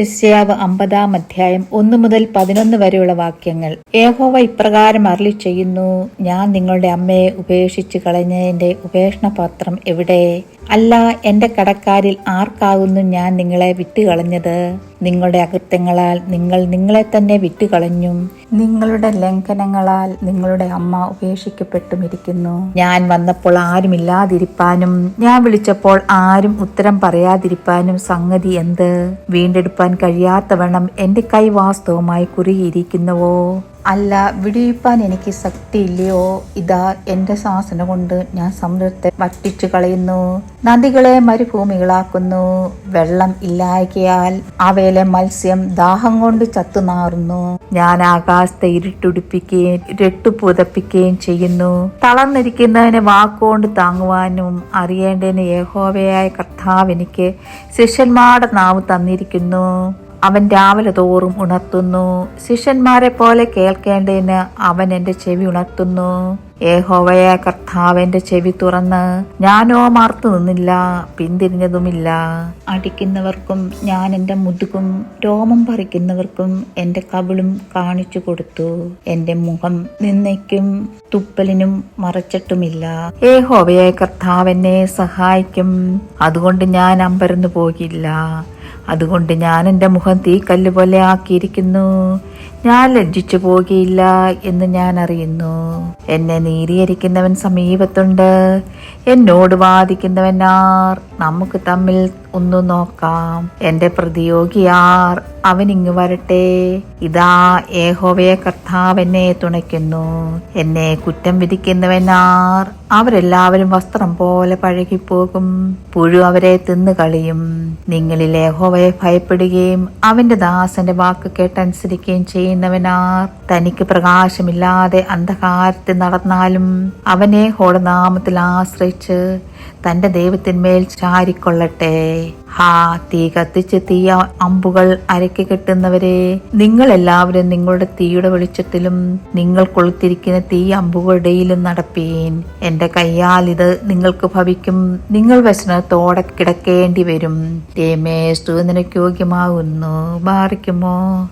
യസ്യാവ് അമ്പതാം അധ്യായം ഒന്നു മുതൽ പതിനൊന്ന് വരെയുള്ള വാക്യങ്ങൾ. ഏഹോവ ഇപ്രകാരം അരളി ചെയ്യുന്നു ഞാൻ നിങ്ങളുടെ അമ്മയെ ഉപേക്ഷിച്ച് കളഞ്ഞതിന്റെ ഉപേക്ഷണപത്രം എവിടെ? അല്ല എന്റെ കടക്കാരിൽ ആർക്കാകുന്നു ഞാൻ നിങ്ങളെ വിട്ടുകളഞ്ഞത്? നിങ്ങളുടെ അകൃത്യങ്ങളാൽ നിങ്ങൾ നിങ്ങളെ തന്നെ വിട്ടുകളഞ്ഞും നിങ്ങളുടെ ലംഘനങ്ങളാൽ നിങ്ങളുടെ അമ്മ ഉപേക്ഷിക്കപ്പെട്ടുമിരിക്കുന്നു. ഞാൻ വന്നപ്പോൾ ആരുമില്ലാതിരിപ്പാനും ഞാൻ വിളിച്ചപ്പോൾ ആരും ഉത്തരം പറയാതിരിപ്പാനും സംഗതി എന്ത്? വീണ്ടെടുപ്പാൻ കഴിയാത്തവണ്ണം എന്റെ കൈ വാസ്തവമായി കുറുകിയിരിക്കുന്നുവോ? അല്ല വിടിയിപ്പാൻ എനിക്ക് ശക്തിയില്ലയോ? ഇതാ എന്റെ ശാസന കൊണ്ട് ഞാൻ സമുദ്രത്തെ വറ്റിച്ചു കളയുന്നു. നദികളെ മരുഭൂമികളാക്കുന്നു. വെള്ളം ഇല്ലായകയാൽ അവയിലെ മത്സ്യം ദാഹം കൊണ്ട് ചത്തുനാറുന്നു ഞാൻ ആകാശത്തെ ഇരുട്ടുടിപ്പിക്കുകയും രട്ടു പുതപ്പിക്കുകയും ചെയ്യുന്നു. തളർന്നിരിക്കുന്നതിനെ വാക്കുകൊണ്ട് താങ്ങുവാനും അറിയേണ്ടതിന് യഹോവയായ കർത്താവ് എനിക്ക് ശിഷ്യന്മാരുടെ നാവ് തന്നിരിക്കുന്നു. അവൻ രാവിലെ തോറും ഉണർത്തുന്നു. ശിഷ്യന്മാരെ പോലെ കേൾക്കേണ്ടതിന് അവൻ എന്റെ ചെവി ഉണർത്തുന്നു. ഏഹോവയ കർത്താവ് എന്റെ ചെവി തുറന്ന് ഞാനോ മാർത്തു നിന്നില്ല പിന്തിരിഞ്ഞതുമില്ല. അടിക്കുന്നവർക്കും ഞാൻ എന്റെ മുതുകും രോമം പറിക്കുന്നവർക്കും എന്റെ കവിളും കാണിച്ചു കൊടുത്തു. എന്റെ മുഖം നിന്നയ്ക്കും തുപ്പലിനും മറച്ചിട്ടുമില്ല. ഏഹോവയ കർത്താവ് എന്നെ സഹായിക്കും. അതുകൊണ്ട് ഞാൻ അമ്പരന്നു പോകില്ല അതുകൊണ്ട് ഞാൻ എന്റെ മുഖം തീക്കല്ല് പോലെ ആക്കിയിരിക്കുന്നു. ഞാൻ ലജ്ജിച്ചു പോകുകയില്ല എന്ന് ഞാൻ അറിയുന്നു. എന്നെ നീരിയരിക്കുന്നവൻ സമീപത്തുണ്ട്. എന്നോട് വാദിക്കുന്നവൻ ആർ നമുക്ക് തമ്മിൽ ഒന്ന് നോക്കാം. എന്റെ പ്രതിയോഗിയാർ അവൻ ഇങ്ങ് വരട്ടെ. ഇതാ ഏഹോവയെ കർത്താവ് എന്നെ തുണയ്ക്കുന്നു. എന്നെ കുറ്റം വിധിക്കുന്നവനാർ അവരെല്ലാവരും വസ്ത്രം പോലെ പഴകിപ്പോകും. പുഴു അവരെ തിന്നു കളിയും. നിങ്ങളിൽ ഏഹോവയെ ഭയപ്പെടുകയും അവന്റെ ദാസന്റെ വാക്ക് കേട്ടനുസരിക്കുകയും ചെയ്യുന്നവനാർ. തനിക്ക് പ്രകാശമില്ലാതെ അന്ധകാരത്തിൽ നടന്നാലും അവനെ നാമത്തിൽ ആശ്രയിച്ച് തന്റെ ദൈവത്തിന്മേൽ ചാരിക്കൊള്ളട്ടെ. ഹാ തീ കത്തിച്ച് തീയ അമ്പുകൾ അരക്കി കെട്ടുന്നവരെ നിങ്ങൾ എല്ലാവരും നിങ്ങളുടെ തീയുടെ വെളിച്ചത്തിലും നിങ്ങൾ കൊളുത്തിരിക്കുന്ന തീ അമ്പുകളുടെയിലും നടപ്പീൻ. എന്റെ കയ്യാൽ ഇത് നിങ്ങൾക്ക് ഭവിക്കും. നിങ്ങൾ വ്യസനത്തോടെ കിടക്കേണ്ടി വരും. രമേശ് നിനക്ക് യോഗ്യമാകുന്നു. ബാറിക്കുമോ?